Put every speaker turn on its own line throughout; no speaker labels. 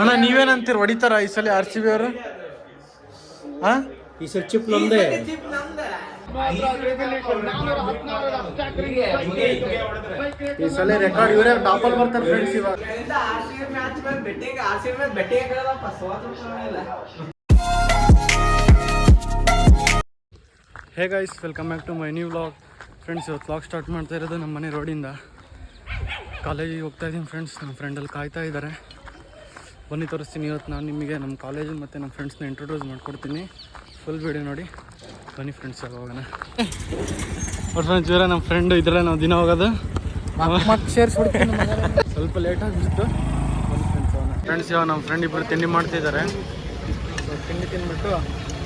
ಅಣ್ಣ ನೀವೇನಂತೀರ? ಹೊಡಿತಾರ ಈ ಸಲ ಆರ್ ಸಿ ಬಿ ಅವರು? ಹಾ
ಈ ಸಲ ಚಿಪ್ ನಮ್ದೇ.
ಈ ಸಲ ರೆಕಾರ್ಡ್ ಇವರೇ ಟಾಪಲ್ ಬರ್ತಾರೆ ಫ್ರೆಂಡ್ಸ್ ಇವಾಗ. Hey guys welcome back to my new vlog friends ಇವತ್ತು ವ್ಲಾಗ್ ಸ್ಟಾರ್ಟ್ ಮಾಡ್ತಾ ಇರೋದು ನಮ್ಮ ಮನೆ ರೋಡಿಂದ ಕಾಲೇಜಿಗೆ ಹೋಗ್ತಾ ಇದ್ದೀನಿ ಫ್ರೆಂಡ್ಸ್ ನಮ್ಮ ಫ್ರೆಂಡಲ್ಲಿ ಕಾಯ್ತಾ ಇದ್ದಾರೆ. ಬನ್ನಿ ತೋರಿಸ್ತೀನಿ ಇವತ್ತು ನಾನು ನಿಮಗೆ ನಮ್ಮ ಕಾಲೇಜು ಮತ್ತು ನಮ್ಮ ಫ್ರೆಂಡ್ಸ್ನ ಇಂಟ್ರೊಡ್ಯೂಸ್ ಮಾಡ್ಕೊಡ್ತೀನಿ. ಫುಲ್ ವಿಡಿಯೋ ನೋಡಿ. ಬನ್ನಿ ಫ್ರೆಂಡ್ಸ್ ಹೋಗೋಣ. ಫ್ರೆಂಡ್ಸ್ ಇವರೇ ನಮ್ಮ ಫ್ರೆಂಡ್ ಇದ್ರೆ ನಾವು ದಿನ ಹೋಗೋದು. ಸ್ವಲ್ಪ ಲೇಟ್ ಬನ್ನಿ ಫ್ರೆಂಡ್ಸ್ ಇವಾಗ ನಮ್ಮ ಫ್ರೆಂಡ್ ಇಬ್ಬರು ತಿಂಡಿ ಮಾಡ್ತಿದ್ದಾರೆ. ತಿಂಡಿ ತಿಂದ್ಬಿಟ್ಟು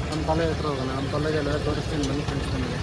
ನಮ್ಮ ಕಾಲೇಜ್ ಹತ್ರ ಹೋಗೋಣ. ನಮ್ಮ ಕಾಲೇಜಲ್ಲಿ ತೋರಿಸ್ತೀನಿ. ಬನ್ನಿ ಫ್ರೆಂಡ್ಸ್ ನಮಗೆ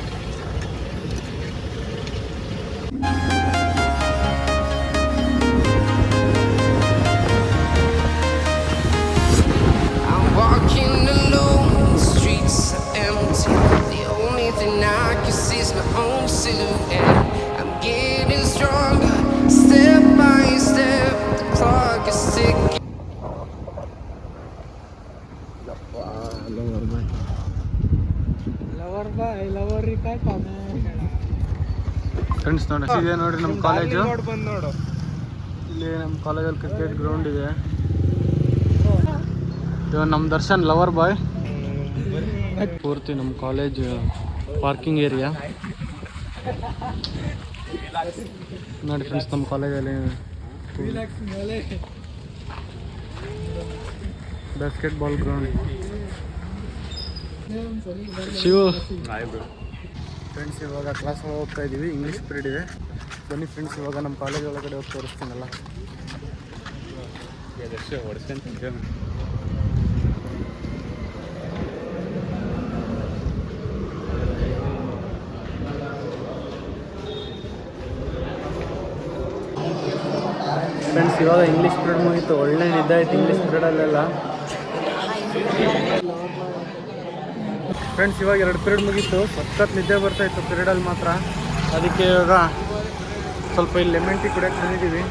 ಫ್ರೆಂಡ್ಸ್ ನೋಡಿ ಇದೆ ನೋಡಿ ನಮ್ಮ ಕಾಲೇಜು ಇಲ್ಲಿ ನಮ್ಮ ಕಾಲೇಜಲ್ಲಿ ಕ್ರಿಕೆಟ್ ಗ್ರೌಂಡ್ ಇದೆ. ಇದು ನಮ್ಮ ದರ್ಶನ್ ಲವರ್ ಬಾಯ್ ಪೂರ್ತಿ ನಮ್ಮ ಕಾಲೇಜ್ ಪಾರ್ಕಿಂಗ್ ಏರಿಯಾ ನೋಡಿ ಫ್ರೆಂಡ್ಸ್ ನಮ್ಮ ಕಾಲೇಜಲ್ಲಿ basketball ground Shivu. Friends ಇವಾಗ ಕ್ಲಾಸ್ ಹೋಗ್ತಾ ಇದ್ದೀವಿ ಇಂಗ್ಲೀಷ್ ಪೀರಿಯಡ್ ಇದೆ. ಬನ್ನಿ ಫ್ರೆಂಡ್ಸ್ ಇವಾಗ ನಮ್ಮ ಕಾಲೇಜ್ ಒಳಗಡೆ ಹೋಗಿ ತೋರಿಸ್ತೀನಲ್ಲ. ಫ್ರೆಂಡ್ಸ್ ಇವಾಗ ಇಂಗ್ಲೀಷ್ ಪೀರಿಯಡ್ ಮುಗಿತು. ಒಳ್ಳೆ ನಿದ್ದೆ ಆಯ್ತು ಇಂಗ್ಲೀಷ್ ಪೀರಿಯಡಲ್ಲೆಲ್ಲ ಫ್ರೆಂಡ್ಸ್ ಇವಾಗ ಎರಡು ಪೀರಿಯಡ್ ಮುಗೀತು. ಸಖತ್ ನಿದ್ದೆ ಬರ್ತಾ ಇತ್ತು ಪೀರಿಯಡಲ್ಲಿ ಮಾತ್ರ. ಅದಕ್ಕೆ ಇವಾಗ ಸ್ವಲ್ಪ ಇಲ್ಲಿ ಲೆಮನ್ ಟೀ ಕುಡಿಯೋಕ್ಕೆ ಬಂದಿದ್ದೀವಿ.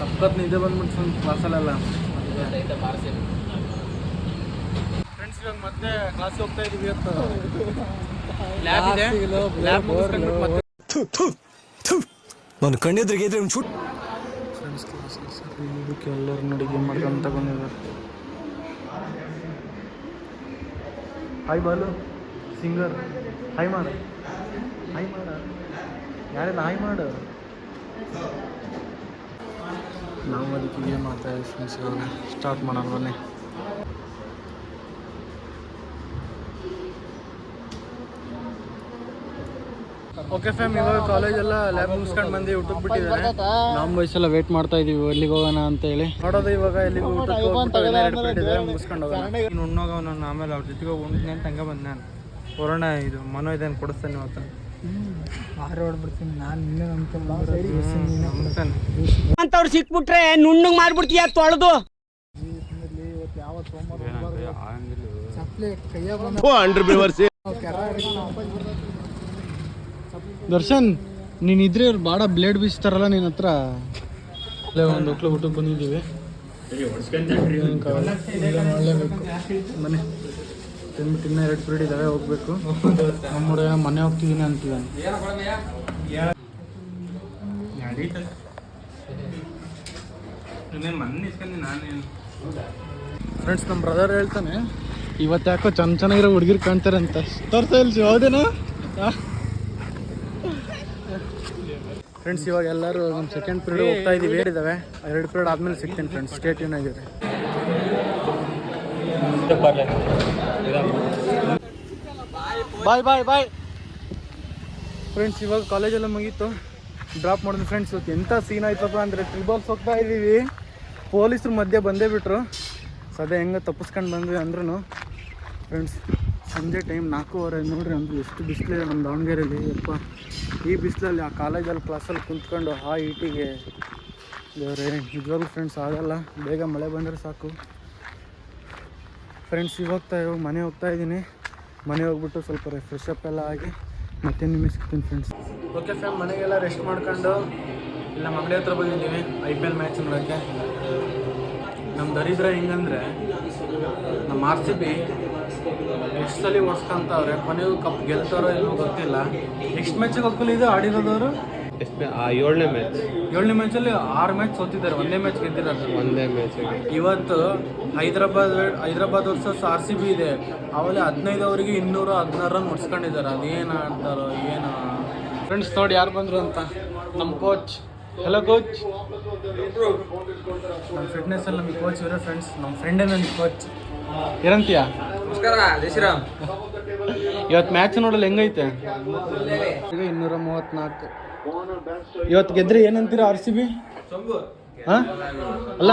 ಸಖತ್ ನಿದ್ದೆ ಬಂದ್ಬಿಟ್ಟು ಸ್ವಲ್ಪ ಕ್ಲಾಸಲ್ಲೆಲ್ಲ ಫ್ರೆಂಡ್ಸ್ ಇವಾಗ ಮತ್ತೆ ಕ್ಲಾಸ್ ಹೋಗ್ತಾ ಇದೀವಿ ಅಂತ ಲ್ಯಾಬ್ ಇದೆ. ಲ್ಯಾಬ್ ಮುಗಿಸ್ಕೊಂಡು ಮತ್ತೆ
ನನ್ನ ಕಣ್ಣೆದ್ರಿಗೆ ಇದ್ರೆ ಒಂದು ಶೂಟ್
ಫ್ರೆಂಡ್ಸ್ ಕ್ಲಾಸ್ ಸರಿ. ಇದಕ್ಕೆ ಎಲ್ಲರೂ ನಡಿಗೆ ಮಾಡ್ಕೊಂತ ಬಂದಿದ್ದಾರೆ. ಹಾಯ್ ಬಾಲು. ಸಿಂಗರ್ ಹಾಯ್ ಮಾಡು ಹಾಯ್ ಮಾಡ ಯಾರೆಲ್ಲ ಹಾಯ್ ಮಾಡು. ನಾವು ಅದಕ್ಕೆ ಏನು ಮಾಡ್ತಾ ಇದ್ದೀವಿ ಫ್ರೆಂಡ್ಸ್ ಸ್ಟಾರ್ಟ್ ಮಾಡೋಣ ಬನ್ನಿ. ಓಕೆ ಫ್ಯಾಮ್ ಇವಾಗ ಕಾಲೇಜೆಲ್ಲ ಲ್ಯಾಬ್ ಮುಗಿಸ್ಕೊಂಡು ಬಂದು ಊಟಕ್ಕೆ ಬಿಟ್ಟಿದ್ದಾರೆ. ನಮ್ಮ ವಯಸ್ಸೆಲ್ಲ ವೇಟ್ ಮಾಡ್ತಾ ಇದೀವಿ ಅಲ್ಲಿಗೆ ಹೋಗೋಣ ಅಂತ ಹೇಳಿ. ನೋಡೋದು ಇವಾಗ ಎಲ್ಲಿಗೆ ಊಟಕ್ಕೆ ಮುಗಿಸ್ಕೊಂಡು ಹೋಗೋಣ. ಇನ್ನು ಉಣ್ಣೋಗ ನಾನು ಆಮೇಲೆ ಅವ್ರ ಜೊತೆಗೆ ಉಣ್ತೀನಿ ಅಂತ ಹಂಗೆ ಬಂದೆ ನಾನು. ಕೊರೋನಾ ಇದು ಮನೋ ಇದನ್ನು ಕೊಡಿಸ್ತಾನೆ ಇವತ್ತು
ಆರು ಹೊಡ್ಬಿಡ್ತೀನಿ ನಾನು.
ಅಂತವ್ರು ಸಿಕ್ಬಿಟ್ರೆ ನುಣ್ಣಗ್ ಮಾಡ್ಬಿಡ್ತೀಯ ತೊಳೆದು?
ಚಪ್ಪಲಿ ಕೈಯಾಗ
ದರ್ಶನ್ ನೀನು ಇದ್ರೆ ಇವ್ರು ಬಾಡ ಬ್ಲೇಡ್ ಬೀಸ್ತಾರಲ್ಲ ನಿನ್ನ ಹತ್ರ? ಅಲ್ಲೇ ಒಂದು ಹೊಕ್ಳು ಊಟಕ್ಕೆ ಬಂದಿದ್ದೀವಿ. ಮಾಡಲೇಬೇಕು. ಮನೆ. ತಿಂದ್ಬಿಟ್ಟು ಇನ್ನೂ ಎರಡು ಫ್ರೀಡ್ ಇದ್ದಾವೆ ಹೋಗ್ಬೇಕು. ನಮ್ಮ ಹುಡುಗ ಮನೆ ಹೋಗ್ತಿದ್ದೀನಿ ಅಂತಿದ್ದಾನೆ ಫ್ರೆಂಡ್ಸ್ ನಮ್ಮ ಬ್ರದರ್ ಹೇಳ್ತಾನೆ ಇವತ್ತು ಯಾಕೋ ಚೆನ್ನ ಚೆನ್ನಾಗಿರೋ ಹುಡುಗಿರು ಕಾಣ್ತಾರೆ ಅಂತ. ತೋರ್ಸ ಇಲ್ಸಿ ಹೌದೇನಾ? ಫ್ರೆಂಡ್ಸ್ ಇವಾಗ ಎಲ್ಲರೂ ನಮ್ಮ ಸೆಕೆಂಡ್ ಪೀರಿಯಡ್ ಹೋಗ್ತಾ ಇದೀವಿ. ಇದ್ದಾವೆ ಎರಡು ಪೀರಿಯಡ್ ಆದ್ಮೇಲೆ ಸಿಗ್ತೀನಿ ಫ್ರೆಂಡ್ಸ್ ಸ್ಟೇಟ್ ಯೂನ್ ಆಗಿರಿ. ಬಾಯ್ ಬಾಯ್ ಬಾಯ್ ಫ್ರೆಂಡ್ಸ್ ಇವಾಗ ಕಾಲೇಜೆಲ್ಲ ಮುಗೀತು. ಡ್ರಾಪ್ ಮಾಡಿದ್ವಿ ಫ್ರೆಂಡ್ಸ್ ಇವತ್ತು ಎಂಥ ಸೀನ್ ಆಯ್ತಪ್ಪ ಅಂದರೆ ಟ್ರಿಬಲ್ಸ್ ಹೋಗ್ತಾ ಇದ್ದೀವಿ ಪೊಲೀಸರು ಮಧ್ಯೆ ಬಂದೇ ಬಿಟ್ರು. ಸದ್ಯ ಹೆಂಗೆ ತಪ್ಪಿಸ್ಕೊಂಡು ಬಂದ್ವಿ ಅಂದ್ರೂ ಫ್ರೆಂಡ್ಸ್ ಸಂಜೆ ಟೈಮ್ ನಾಲ್ಕೂವರೆ. ನೋಡ್ರಿ ಅಂದ್ರೆ ಎಷ್ಟು ಬಿಸಿಲಿದೆ ನಮ್ಮ ದಾವಣಗೆರೆಯಲ್ಲಿ ಯಪ್ಪ. ಈ ಬಿಸಿಲಲ್ಲಿ ಆ ಕಾಲೇಜಲ್ಲಿ ಕ್ಲಾಸಲ್ಲಿ ಕುಂತ್ಕೊಂಡು ಆ ಈಟಿಗೆ ದೇವ್ರೆ, ನಿಜವಾಗ್ಲೂ ಫ್ರೆಂಡ್ಸ್ ಆಗಲ್ಲ. ಬೇಗ ಮಳೆ ಬಂದರೆ ಸಾಕು. ಫ್ರೆಂಡ್ಸ್ ಇವಾಗ ಇವಾಗ ಮನೆ ಹೋಗ್ತಾ ಇದ್ದೀನಿ. ಮನೆ ಹೋಗ್ಬಿಟ್ಟು ಸ್ವಲ್ಪ ಫ್ರೆಶ್ ಅಪ್ ಎಲ್ಲ ಆಗಿ ಮತ್ತೆ ನಿಮಗೆ ಸಿಗ್ತೀನಿ ಫ್ರೆಂಡ್ಸ್ ಓಕೆ ಫ್ಯಾಮ್ ಮನೆಗೆಲ್ಲ ರೆಸ್ಟ್ ಮಾಡ್ಕೊಂಡು ಇಲ್ಲ, ಮಗಳೇ ಹತ್ರ ಬಂದಿದ್ದೀವಿ ಐ ಪಿ ಎಲ್ ಮ್ಯಾಚ್ ನೋಡೋಕ್ಕೆ ನಮ್ಮ ದರಿದ್ರ ಹೆಂಗಂದ್ರೆ ನಮ್ಮ ಆರ್ ಸಿ ಬಿ ಎಷ್ಟು ಸಲ ಓಡಿಸ್ಕೊಂತವ್ರೆ ಕೊನೆಗೂ ಕಪ್ ಗೆಲ್ತಾರೋ ಏನೋ ಗೊತ್ತಿಲ್ಲ. ನೆಕ್ಸ್ಟ್ ಮ್ಯಾಚಿಗೆ ಗೊತ್ತಿಲ್ಲ ಇದು ಆಡಿರೋದವರು?
ಏಳನೇ ಮ್ಯಾಚ್
ಏಳನೇ ಮ್ಯಾಚಲ್ಲಿ ಆರು ಮ್ಯಾಚ್ ಸೋತಿದ್ದಾರೆ ಒಂದೇ ಮ್ಯಾಚ್ ಗೆದ್ದಿದ್ದಾರೆ.
ಒಂದೇ ಮ್ಯಾಚ್
ಇವತ್ತು Hyderabad Hyderabad versus R C B ಇದೆ. ಅವಲ್ಲಿ ಹದಿನೈದು ಅವರಿಗೆ ಇನ್ನೂರ ಹದಿನಾರು ರನ್ ಹೊಡ್ಸ್ಕೊಂಡಿದ್ದಾರೆ. ಅದೇನು ಆಡ್ತಾರೋ ಏನೋ. ಫ್ರೆಂಡ್ಸ್ ನೋಡಿ ಯಾರು ಬಂದರು ಅಂತ. ನಮ್ಮ ಕೋಚ್ ಹಲೋ ಕೋಚ್ ನಮ್ಮ ಫಿಟ್ನೆಸ್ಸಲ್ಲಿ ನಮಗೆ ಕೋಚ್ ಇವರೇ ಫ್ರೆಂಡ್ಸ್ ನಮ್ಮ ಫ್ರೆಂಡೇ ನನ್ನ ಕೋಚ್ ಏನಂತೀಯ
ನಮಸ್ಕಾರ
ಇವತ್ತು ಮ್ಯಾಚ್ ನೋಡಲು ಹೆಂಗೈತೆ? ಇನ್ನೂರ ಮೂವತ್ನಾಲ್ಕು. ಇವತ್ತು ಗೆದ್ರೆ ಏನಂತೀರ ಆರ್ ಸಿ ಬಿ ಅಲ್ಲ.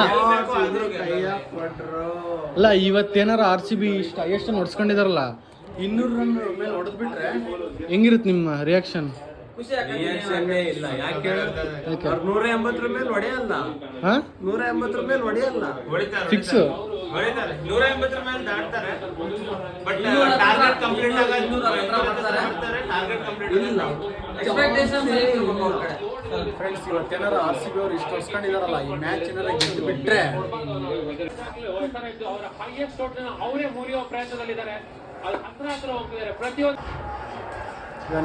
ಅಲ್ಲ ಇವತ್ತೇನಾರ ಆರ್ ಸಿ ಬಿ ಇಷ್ಟ ಎಷ್ಟು ನೋಡ್ಸ್ಕೊಂಡಿದಾರಲ್ಲ? ಇನ್ನೂರು ರನ್ ಮೇಲೆ ಹೊಡೆದ್ಬಿಟ್ರೆ? ಹೆಂಗಿರುತ್ತೆ ನಿಮ್ಮ ರಿಯಾಕ್ಷನ್
ಇಲ್ಲ. ಯಾಕೆ ನೂರ ಎಂಬತ್ತರ ಮೇಲೆ ಹೊಡೆಯಲ್ಲ.
ಹಾಂ?
ನೂರ ಎಂಬತ್ತರ ಮೇಲೆ ಹೊಡೆಯಲ್ಲ.
ಫಿಕ್ಸ್
ಹೊಡಿತಾರೆ. ನೂರ ಎಂಬತ್ತರ ಮೇಲೆ ದಾಟ್ತಾರೆ. ಬಟ್ ಟಾರ್ಗೆಟ್ ಕಂಪ್ಲೀಟ್ ಆಗ ಟಾರ್ಗೆಟ್ ಕಂಪ್ಲೀಟ್
ಫ್ರೆಂಡ್ಸ್ ಇವತ್ತೇನಾರ ಆರ್ ಸಿ ಬಿ ಅವ್ರು ಇಷ್ಟು ಈ ಮ್ಯಾಚ್ ಏನಾರ ಗೆದ್ದು ಬಿಟ್ರೆ?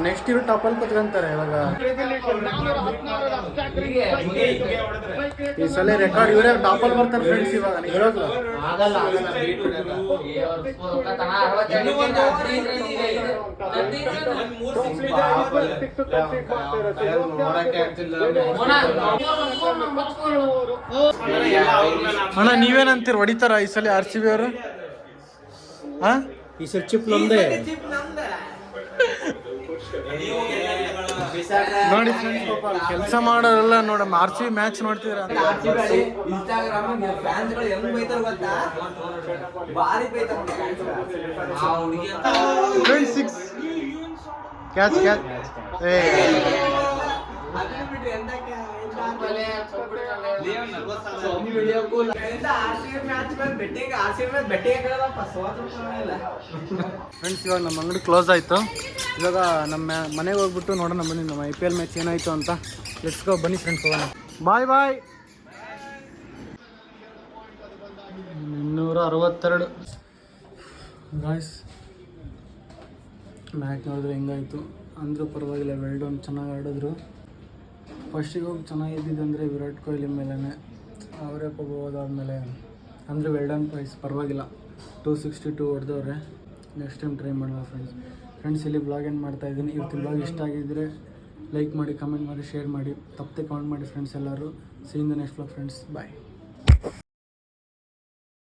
ನೆಕ್ಸ್ಟ್ ಇವ್ರು ಟಾಪಲ್ಲಿ ಕುತ್ಕೊಂತಾರೆ ಇವಾಗ ಈ ಸಲ ರೆಕಾರ್ಡ್ ಇವರೇ ಟಾಪಲ್ಲಿ ಬರ್ತಾರೆ ಫ್ರೆಂಡ್ಸ್ ಇವಾಗ ಹೇಳೋದು ಅಣ್ಣ ನೀವೇನಂತೀರ ಹೊಡಿತಾರ ಈ ಸಲ ಆರ್ ಸಿ ಬಿ ಅವರು ಹಾ
ಈ ಸಲ ಚಿಪ್ ನಮ್ದೇ
ನೋಡಿ ಫ್ರೆಂಡ್ಸ್ ಪಾಪ ಕೆಲಸ ಮಾಡೋರೆಲ್ಲ ನೋಡ ಆರ್ ಸಿ ಬಿ ಮ್ಯಾಚ್ ನೋಡ್ತಿದ್ರ?
ಇನ್ಸ್ಟಾಗ್ರಾಮ್ ಹೆಂಗ್ ಬೈತಾರ ಗೊತ್ತಾ ಬೈತಾರ
ಟ್ವೆಂಟಿ ಸಿಕ್ಸ್ ಕ್ಯಾಚ್ ಕ್ಯಾಚ್ ಏ
ಅದನ್ನ ಬಿಟ್ರೆ ಎಂತಕ್ಕೆ
ಫ್ರೆಂಡ್ಸ್ ಇವಾಗ ನಮ್ಮ ಅಂಗಡಿ ಕ್ಲೋಸ್ ಆಯಿತು. ಇವಾಗ ನಮ್ಮ ಮನೆಗೆ ಹೋಗ್ಬಿಟ್ಟು ನೋಡೋಣ ಬನ್ನಿ, ನಮ್ಮ ಐ ಪಿ ಎಲ್ ಮ್ಯಾಚ್ ಏನಾಯಿತು ಅಂತ. ಗೋ ಬನ್ನಿ ಫ್ರೆಂಡ್ಸ್ ಹೋಗೋಣ. ಬಾಯ್ ಬಾಯ್ ಇನ್ನೂರ ಅರವತ್ತೆರಡು ಗಾಯ್ಸ್ ಮ್ಯಾಚ್ ನೋಡಿದ್ರೆ ಹೆಂಗಾಯಿತು? ಅಂದರೂ ಪರವಾಗಿಲ್ಲ ವೆಲ್ಡೋನ್ ಚೆನ್ನಾಗಿ ಆಡಿದ್ರು. ಫಸ್ಟಿಗೆ ಹೋಗಿ ಚೆನ್ನಾಗಿದ್ದಿದ್ದಂದರೆ ವಿರಾಟ್ ಕೊಹ್ಲಿ ಮೇಲೇ ಅವರೇ ಪಾಪ ಹೋದಾದ್ಮೇಲೆ ಅಂದರೆ ವೆಲ್ಡನ್ ಪ್ರೈಸ್ ಪರವಾಗಿಲ್ಲ. ಟೂ ಸಿಕ್ಸ್ಟಿ ಟೂ ಹೊಡೆದವ್ರೆ. ನೆಕ್ಸ್ಟ್ ಟೈಮ್ ಟ್ರೈ ಮಾಡೋಣ ಫ್ರೆಂಡ್ಸ್ ಫ್ರೆಂಡ್ಸ್ ಇಲ್ಲಿ ಬ್ಲಾಗ್ ಏನು ಮಾಡ್ತಾ ಇದ್ದೀನಿ ಇವತ್ತು ಬ್ಲಾಗ್ ಇಷ್ಟ ಆಗಿದ್ದರೆ ಲೈಕ್ ಮಾಡಿ ಕಮೆಂಟ್ ಮಾಡಿ ಶೇರ್ ಮಾಡಿ. ತಪ್ಪದೆ ಕಮೆಂಟ್ ಮಾಡಿ ಫ್ರೆಂಡ್ಸ್ ಎಲ್ಲರೂ. See in the next blog friends bye